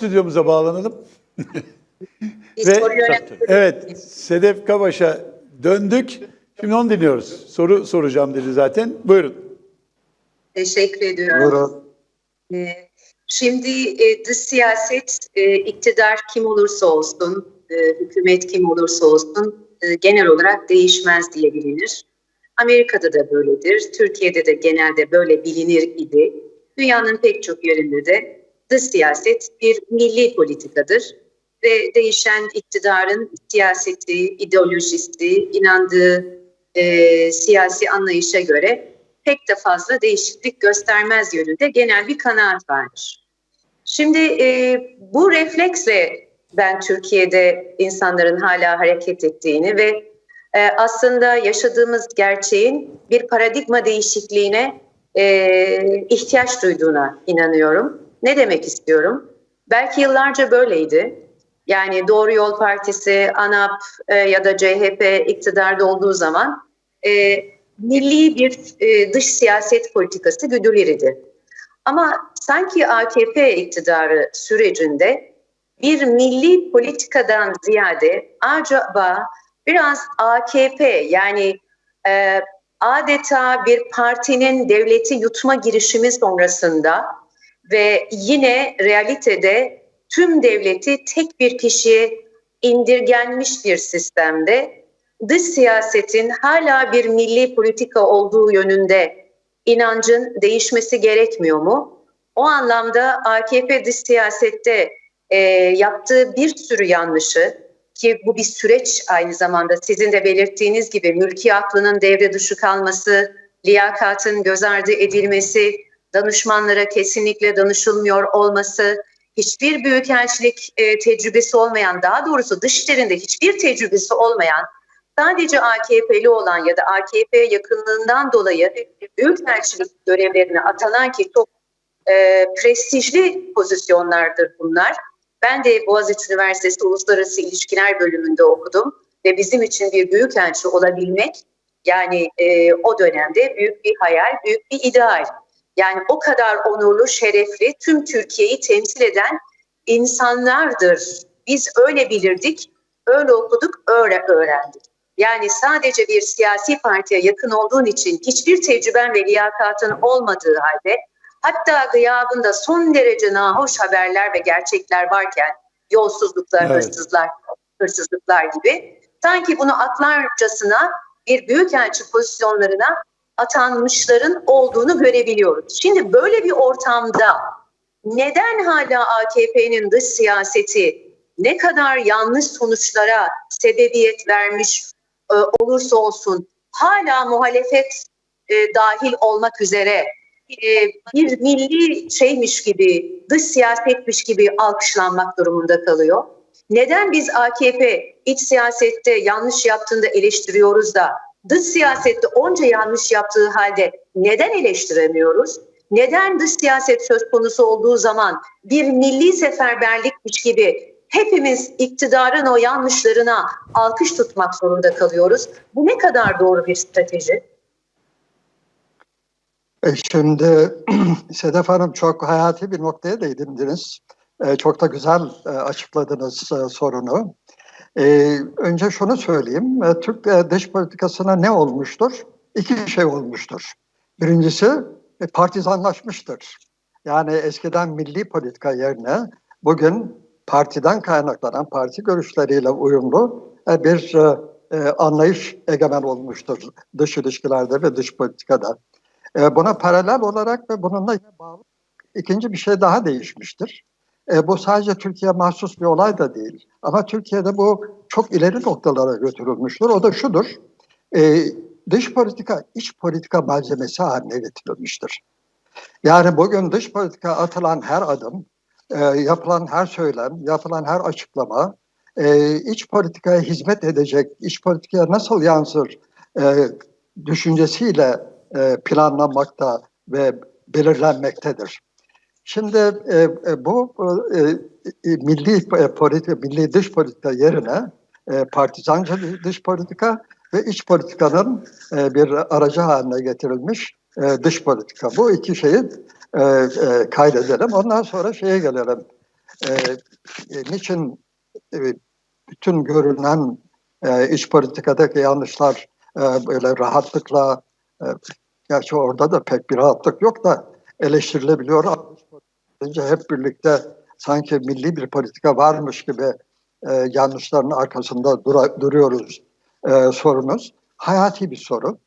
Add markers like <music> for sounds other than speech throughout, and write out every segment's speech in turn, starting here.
stüdyomuza bağlanalım. <laughs> Ve evet Sedef Kabaş'a döndük. Şimdi onu dinliyoruz. Soru soracağım dedi zaten. Buyurun. Teşekkür ediyorum. Buyurun. Ee, Şimdi e, dış siyaset, e, iktidar kim olursa olsun, e, hükümet kim olursa olsun e, genel olarak değişmez diye bilinir. Amerika'da da böyledir, Türkiye'de de genelde böyle bilinir idi. Dünyanın pek çok yerinde de dış siyaset bir milli politikadır ve değişen iktidarın siyaseti, ideolojisi, inandığı e, siyasi anlayışa göre pek de fazla değişiklik göstermez yönünde genel bir kanaat vardır. Şimdi e, bu refleksle ben Türkiye'de insanların hala hareket ettiğini ve e, aslında yaşadığımız gerçeğin bir paradigma değişikliğine e, ihtiyaç duyduğuna inanıyorum. Ne demek istiyorum? Belki yıllarca böyleydi. Yani Doğru Yol Partisi, ANAP e, ya da CHP iktidarda olduğu zaman e, milli bir e, dış siyaset politikası güdülür idi. Ama sanki AKP iktidarı sürecinde bir milli politikadan ziyade acaba biraz AKP yani e, adeta bir partinin devleti yutma girişimi sonrasında ve yine realitede tüm devleti tek bir kişiye indirgenmiş bir sistemde dış siyasetin hala bir milli politika olduğu yönünde inancın değişmesi gerekmiyor mu? O anlamda AKP dış siyasette e, yaptığı bir sürü yanlışı ki bu bir süreç aynı zamanda sizin de belirttiğiniz gibi mülki aklının devre dışı kalması, liyakatın göz ardı edilmesi, danışmanlara kesinlikle danışılmıyor olması, hiçbir büyükelçilik e, tecrübesi olmayan, daha doğrusu dışişlerinde hiçbir tecrübesi olmayan, sadece AKP'li olan ya da AKP yakınlığından dolayı büyükelçilik görevlerine atanan ki çok e, prestijli pozisyonlardır bunlar. Ben de Boğaziçi Üniversitesi Uluslararası İlişkiler bölümünde okudum ve bizim için bir büyükelçi olabilmek yani e, o dönemde büyük bir hayal, büyük bir ideal. Yani o kadar onurlu, şerefli, tüm Türkiye'yi temsil eden insanlardır. Biz öyle bilirdik, öyle okuduk, öyle öğrendik. Yani sadece bir siyasi partiye yakın olduğun için hiçbir tecrüben ve liyakatın olmadığı halde hatta gıyabında son derece nahoş haberler ve gerçekler varken yolsuzluklar, Evet. hırsızlar, hırsızlıklar gibi sanki bunu atlarcasına bir büyükelçi pozisyonlarına atanmışların olduğunu görebiliyoruz. Şimdi böyle bir ortamda neden hala AKP'nin dış siyaseti ne kadar yanlış sonuçlara sebebiyet vermiş e, olursa olsun hala muhalefet e, dahil olmak üzere e, bir milli şeymiş gibi, dış siyasetmiş gibi alkışlanmak durumunda kalıyor. Neden biz AKP iç siyasette yanlış yaptığında eleştiriyoruz da dış siyasette onca yanlış yaptığı halde neden eleştiremiyoruz? Neden dış siyaset söz konusu olduğu zaman bir milli seferberlikmiş gibi hepimiz iktidarın o yanlışlarına alkış tutmak zorunda kalıyoruz? Bu ne kadar doğru bir strateji? E, Şimdi <clears throat> Sedef Hanım çok hayati bir noktaya değindiniz. E, Çok da güzel e, açıkladınız e, sorunu. E, Önce şunu söyleyeyim. E, Türk e, dış politikasına ne olmuştur? İki şey olmuştur. Birincisi e, partizanlaşmıştır. Yani eskiden milli politika yerine bugün partiden kaynaklanan parti görüşleriyle uyumlu e, bir anlayış egemen olmuştur dış ilişkilerde ve dış politikada. Buna paralel olarak ve bununla bağlı ikinci bir şey daha değişmiştir. E, bu sadece Türkiye mahsus bir olay da değil. Ama Türkiye'de bu çok ileri noktalara götürülmüştür. O da şudur. E, dış politika iç politika malzemesi haline getirilmiştir. Yani bugün dış politika atılan her adım, e, yapılan her söylem, yapılan her açıklama e, iç politikaya hizmet edecek, iç politikaya nasıl yansır e, düşüncesiyle e, planlanmakta ve belirlenmektedir. Şimdi e, e, bu e, e, milli e, politika, milli dış politika yerine e, partizanca dış politika ve iç politikanın e, bir aracı haline getirilmiş e, dış politika. Bu iki şeyi e, e, kaydedelim. Ondan sonra şeye gelelim. e, e, niçin e, bütün görünen e, iç politikadaki yanlışlar e, böyle rahatlıkla e, gerçi orada da pek bir rahatlık yok da eleştirilebiliyor. Önce hep birlikte sanki milli bir politika varmış gibi e, yanlışların arkasında dura, duruyoruz e, sorunuz. Hayati bir soru.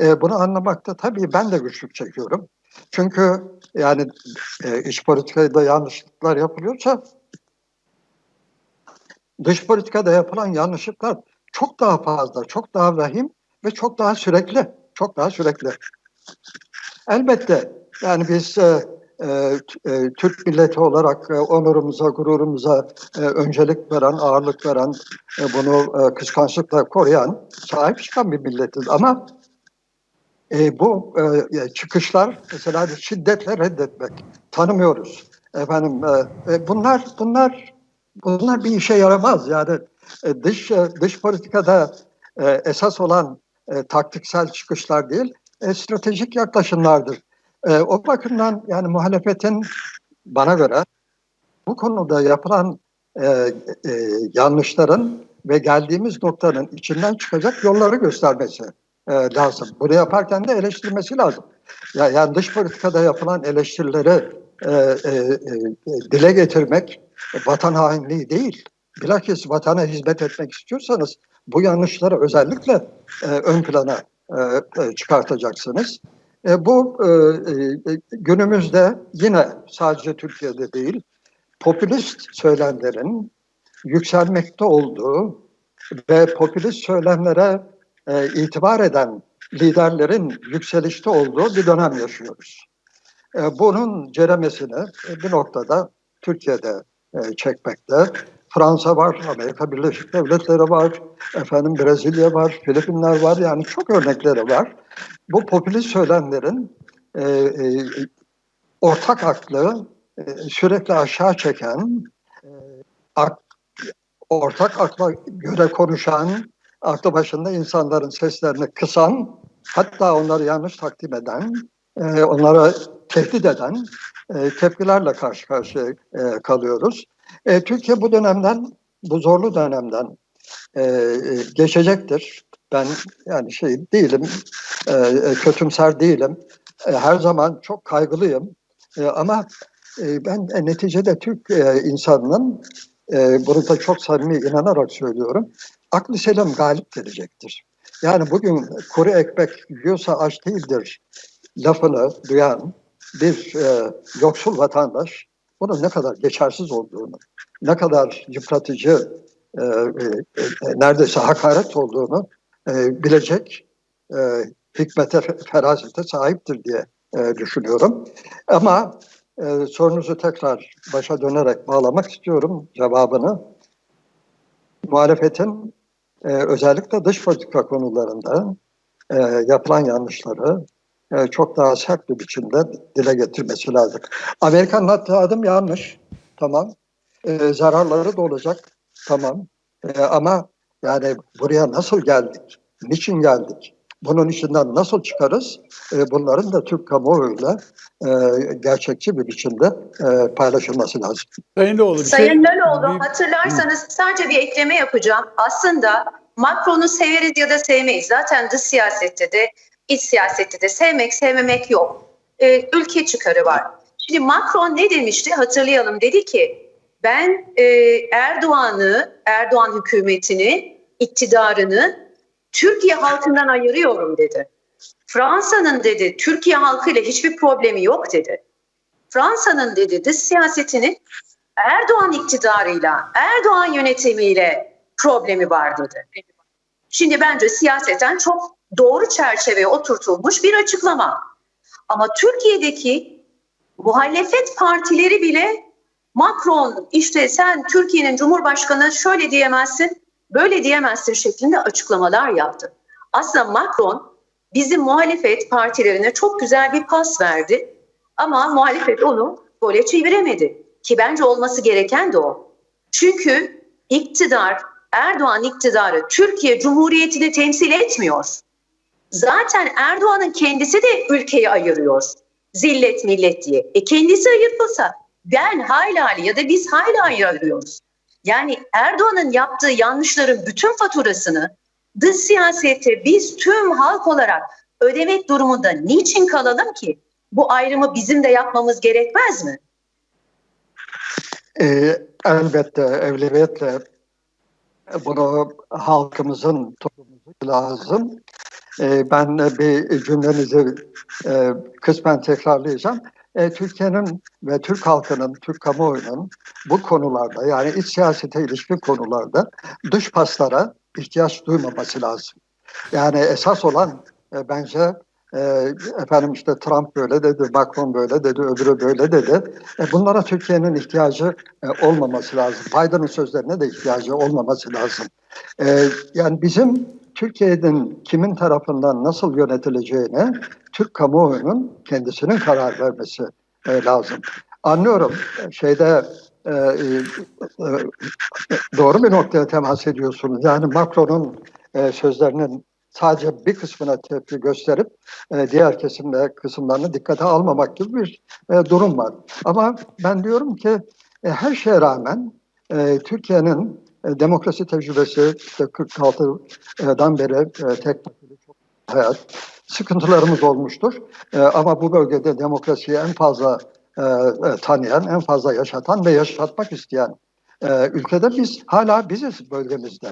E, bunu anlamakta tabii ben de güçlük çekiyorum. Çünkü yani e, iç politikada yanlışlıklar yapılıyorsa dış politikada yapılan yanlışlıklar çok daha fazla, çok daha vahim ve çok daha sürekli, çok daha sürekli. Elbette yani biz e, Türk milleti olarak e, onurumuza, gururumuza e, öncelik veren, ağırlık veren, e, bunu e, kıskançlıkla koruyan, sahip çıkan bir milletiz. Ama e, bu e, çıkışlar mesela şiddetle reddetmek, tanımıyoruz. Efendim e, e, bunlar bunlar bunlar bir işe yaramaz yani e, dış e, dış politikada e, esas olan e, taktiksel çıkışlar değil, e, stratejik yaklaşımlardır. E, o bakımdan yani muhalefetin bana göre bu konuda yapılan e, e, yanlışların ve geldiğimiz noktanın içinden çıkacak yolları göstermesi e, lazım. Bunu yaparken de eleştirmesi lazım. Ya, yani dış politikada yapılan eleştirileri e, e, e, dile getirmek vatan hainliği değil. Bilakis vatana hizmet etmek istiyorsanız bu yanlışları özellikle e, ön plana e, e, çıkartacaksınız. E, bu e, e, günümüzde yine sadece Türkiye'de değil, popülist söylemlerin yükselmekte olduğu ve popülist söylemlere e, itibar eden liderlerin yükselişte olduğu bir dönem yaşıyoruz. E, bunun ceremesini bir noktada Türkiye'de e, çekmekte. Fransa var, Amerika Birleşik Devletleri var, efendim Brezilya var, Filipinler var yani çok örnekleri var. Bu popülist söylemlerin e, e, ortak aklı e, sürekli aşağı çeken, e, ak, ortak akla göre konuşan, aklı başında insanların seslerini kısan, hatta onları yanlış takdim eden, e, onlara tehdit eden e, tepkilerle karşı karşıya e, kalıyoruz. E, Türkiye bu dönemden, bu zorlu dönemden e, e, geçecektir. Ben yani şey değilim, e, e, kötümser değilim. E, her zaman çok kaygılıyım. E, ama e, ben e, neticede Türk e, insanının, e, bunu da çok samimi inanarak söylüyorum, aklı selam galip gelecektir. Yani bugün kuru ekmek yiyorsa aç değildir lafını duyan bir e, yoksul vatandaş bunun ne kadar geçersiz olduğunu, ne kadar yıpratıcı, e, e, e, neredeyse hakaret olduğunu e, bilecek e, hikmete, ferasete sahiptir diye e, düşünüyorum. Ama e, sorunuzu tekrar başa dönerek bağlamak istiyorum cevabını. Muhalefetin e, özellikle dış politika konularında e, yapılan yanlışları e, çok daha sert bir biçimde dile getirmesi lazım. Amerikan attığı adım yanlış. Tamam. E, zararları da olacak. Tamam. E, ama yani buraya nasıl geldik? Niçin geldik? Bunun içinden nasıl çıkarız? E, bunların da Türk kamuoyuyla e, gerçekçi bir biçimde e, paylaşılması lazım. Sayın Loğlu bir Sayın şey... Laloğlu bir- hatırlarsanız sadece bir ekleme yapacağım. Aslında Macron'u severiz ya da sevmeyiz. Zaten dış siyasette de iç siyasette de sevmek sevmemek yok. Ee, ülke çıkarı var. Şimdi Macron ne demişti hatırlayalım dedi ki ben e, Erdoğan'ı, Erdoğan hükümetini, iktidarını Türkiye halkından ayırıyorum dedi. Fransa'nın dedi Türkiye halkıyla hiçbir problemi yok dedi. Fransa'nın dedi dış siyasetinin Erdoğan iktidarıyla, Erdoğan yönetimiyle problemi var dedi. Şimdi bence siyaseten çok doğru çerçeveye oturtulmuş bir açıklama. Ama Türkiye'deki muhalefet partileri bile Macron işte sen Türkiye'nin Cumhurbaşkanı şöyle diyemezsin, böyle diyemezsin şeklinde açıklamalar yaptı. Aslında Macron bizim muhalefet partilerine çok güzel bir pas verdi ama muhalefet onu gole çeviremedi. Ki bence olması gereken de o. Çünkü iktidar, Erdoğan iktidarı Türkiye Cumhuriyeti'ni temsil etmiyor. Zaten Erdoğan'ın kendisi de ülkeyi ayırıyor. Zillet millet diye. E kendisi ayırtılsa ben hala ya da biz hala arıyoruz. Yani Erdoğan'ın yaptığı yanlışların bütün faturasını dış siyasete biz tüm halk olarak ödemek durumunda niçin kalalım ki? Bu ayrımı bizim de yapmamız gerekmez mi? Ee, elbette, evliyetle bunu halkımızın toplumumuzun lazım. Ee, ben bir cümlenizi e, kısmen tekrarlayacağım. E, Türkiye'nin ve Türk halkının, Türk kamuoyunun bu konularda yani iç siyasete ilişkin konularda dış paslara ihtiyaç duymaması lazım. Yani esas olan e, bence e, efendim işte Trump böyle dedi, Macron böyle dedi, öbürü böyle dedi. E, bunlara Türkiye'nin ihtiyacı e, olmaması lazım. Biden'ın sözlerine de ihtiyacı olmaması lazım. E, yani bizim Türkiye'nin kimin tarafından nasıl yönetileceğine Türk kamuoyunun kendisinin karar vermesi e, lazım. Anlıyorum şeyde e, e, doğru bir noktaya temas ediyorsunuz. Yani Macron'un e, sözlerinin sadece bir kısmına tepki gösterip e, diğer kesimde kısımlarını dikkate almamak gibi bir e, durum var. Ama ben diyorum ki e, her şeye rağmen e, Türkiye'nin demokrasi tecrübesi işte 46'dan beri e, tek partili çok hayat sıkıntılarımız olmuştur. E, ama bu bölgede demokrasiyi en fazla e, e, tanıyan, en fazla yaşatan ve yaşatmak isteyen e, ülkede biz hala biziz bölgemizde.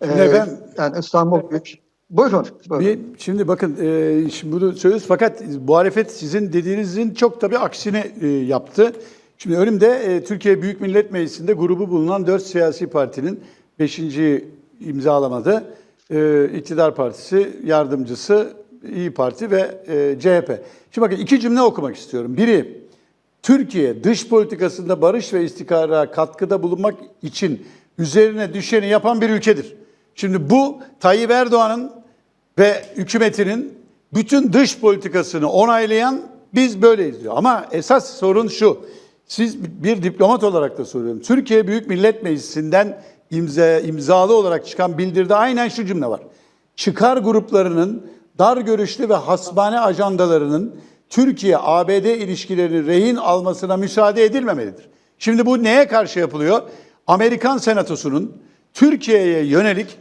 E, Şimdi efendim- yani İstanbul güç. Buyurun. buyurun. Bir, şimdi bakın e, şimdi bunu söylüyoruz fakat muhalefet sizin dediğinizin çok tabii aksini e, yaptı. Şimdi önümde e, Türkiye Büyük Millet Meclisi'nde grubu bulunan dört siyasi partinin beşinci imzalamadı. E, İktidar Partisi, yardımcısı İyi Parti ve e, CHP. Şimdi bakın iki cümle okumak istiyorum. Biri, Türkiye dış politikasında barış ve istikrara katkıda bulunmak için üzerine düşeni yapan bir ülkedir. Şimdi bu Tayyip Erdoğan'ın ve hükümetinin bütün dış politikasını onaylayan biz böyleyiz diyor. Ama esas sorun şu. Siz bir diplomat olarak da soruyorum. Türkiye Büyük Millet Meclisi'nden imza, imzalı olarak çıkan bildiride aynen şu cümle var. Çıkar gruplarının dar görüşlü ve hasbane ajandalarının Türkiye-ABD ilişkilerini rehin almasına müsaade edilmemelidir. Şimdi bu neye karşı yapılıyor? Amerikan Senatosu'nun Türkiye'ye yönelik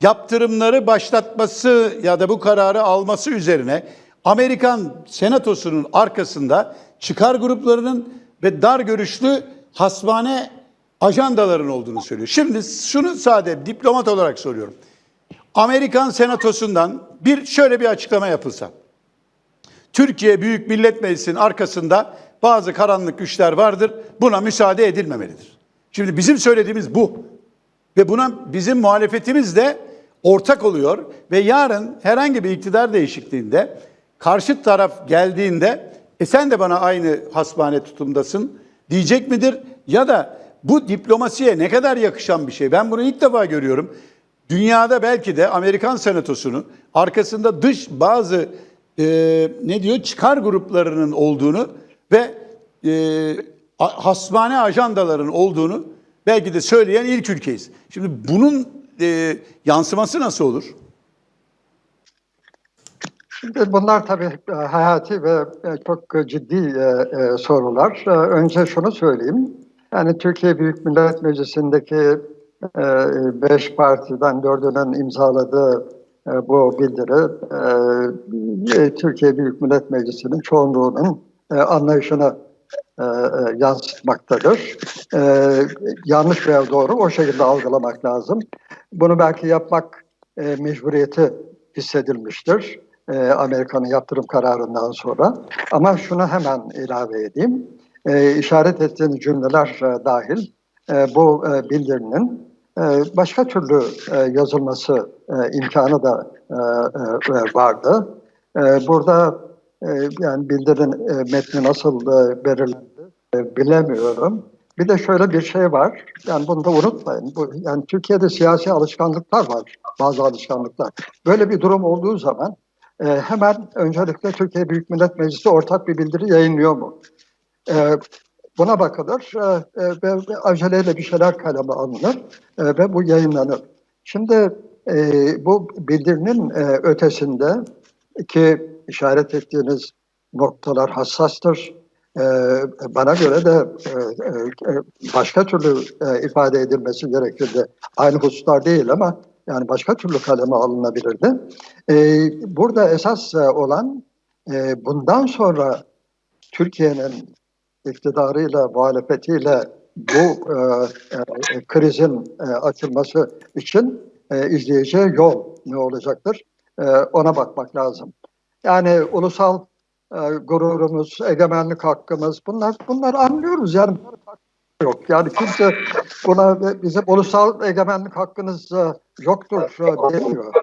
yaptırımları başlatması ya da bu kararı alması üzerine Amerikan Senatosu'nun arkasında çıkar gruplarının ve dar görüşlü hasbane ajandaların olduğunu söylüyor. Şimdi şunu sade diplomat olarak soruyorum. Amerikan Senatosu'ndan bir şöyle bir açıklama yapılsa. Türkiye Büyük Millet Meclisi'nin arkasında bazı karanlık güçler vardır. Buna müsaade edilmemelidir. Şimdi bizim söylediğimiz bu. Ve buna bizim muhalefetimiz de ortak oluyor ve yarın herhangi bir iktidar değişikliğinde karşı taraf geldiğinde e sen de bana aynı hasbane tutumdasın diyecek midir? Ya da bu diplomasiye ne kadar yakışan bir şey? Ben bunu ilk defa görüyorum. Dünyada belki de Amerikan Senatosu'nu arkasında dış bazı e, ne diyor çıkar gruplarının olduğunu ve e, hasbane ajandaların olduğunu belki de söyleyen ilk ülkeyiz. Şimdi bunun e, yansıması nasıl olur? Şimdi bunlar tabii e, hayati ve e, çok ciddi e, sorular. Önce şunu söyleyeyim. Yani Türkiye Büyük Millet Meclisi'ndeki beş partiden dördünün imzaladığı bu bildiri Türkiye Büyük Millet Meclisi'nin çoğunluğunun anlayışını yansıtmaktadır. Yanlış veya doğru o şekilde algılamak lazım. Bunu belki yapmak mecburiyeti hissedilmiştir. E, Amerika'nın yaptırım kararından sonra. Ama şunu hemen ilave edeyim. E, işaret ettiğiniz cümleler e, dahil e, bu e, bildirinin e, başka türlü e, yazılması e, imkanı da e, e, vardı. E, burada e, yani bildirin e, metni nasıl e, belirlendi e, bilemiyorum. Bir de şöyle bir şey var. Yani bunu da unutmayın. Bu, yani Türkiye'de siyasi alışkanlıklar var. Bazı alışkanlıklar. Böyle bir durum olduğu zaman e, hemen öncelikle Türkiye Büyük Millet Meclisi ortak bir bildiri yayınlıyor mu? E, buna bakılır e, e, ve, aceleyle bir şeyler kaleme alınır e, ve bu yayınlanır. Şimdi e, bu bildirinin e, ötesinde ki işaret ettiğiniz noktalar hassastır. e, bana göre de e, e, başka türlü e, ifade edilmesi gerekirdi. Aynı hususlar değil ama yani başka türlü kaleme alınabilirdi. E, burada esas e, olan e, bundan sonra Türkiye'nin iktidarıyla, muhalefetiyle bu e, e, krizin e, açılması için e, izleyeceği yol ne olacaktır? E, ona bakmak lazım. Yani ulusal e, gururumuz, egemenlik hakkımız bunlar bunlar anlıyoruz yani yok. Yani kimse buna bizim ulusal egemenlik hakkınız e, yoktur e, demiyor.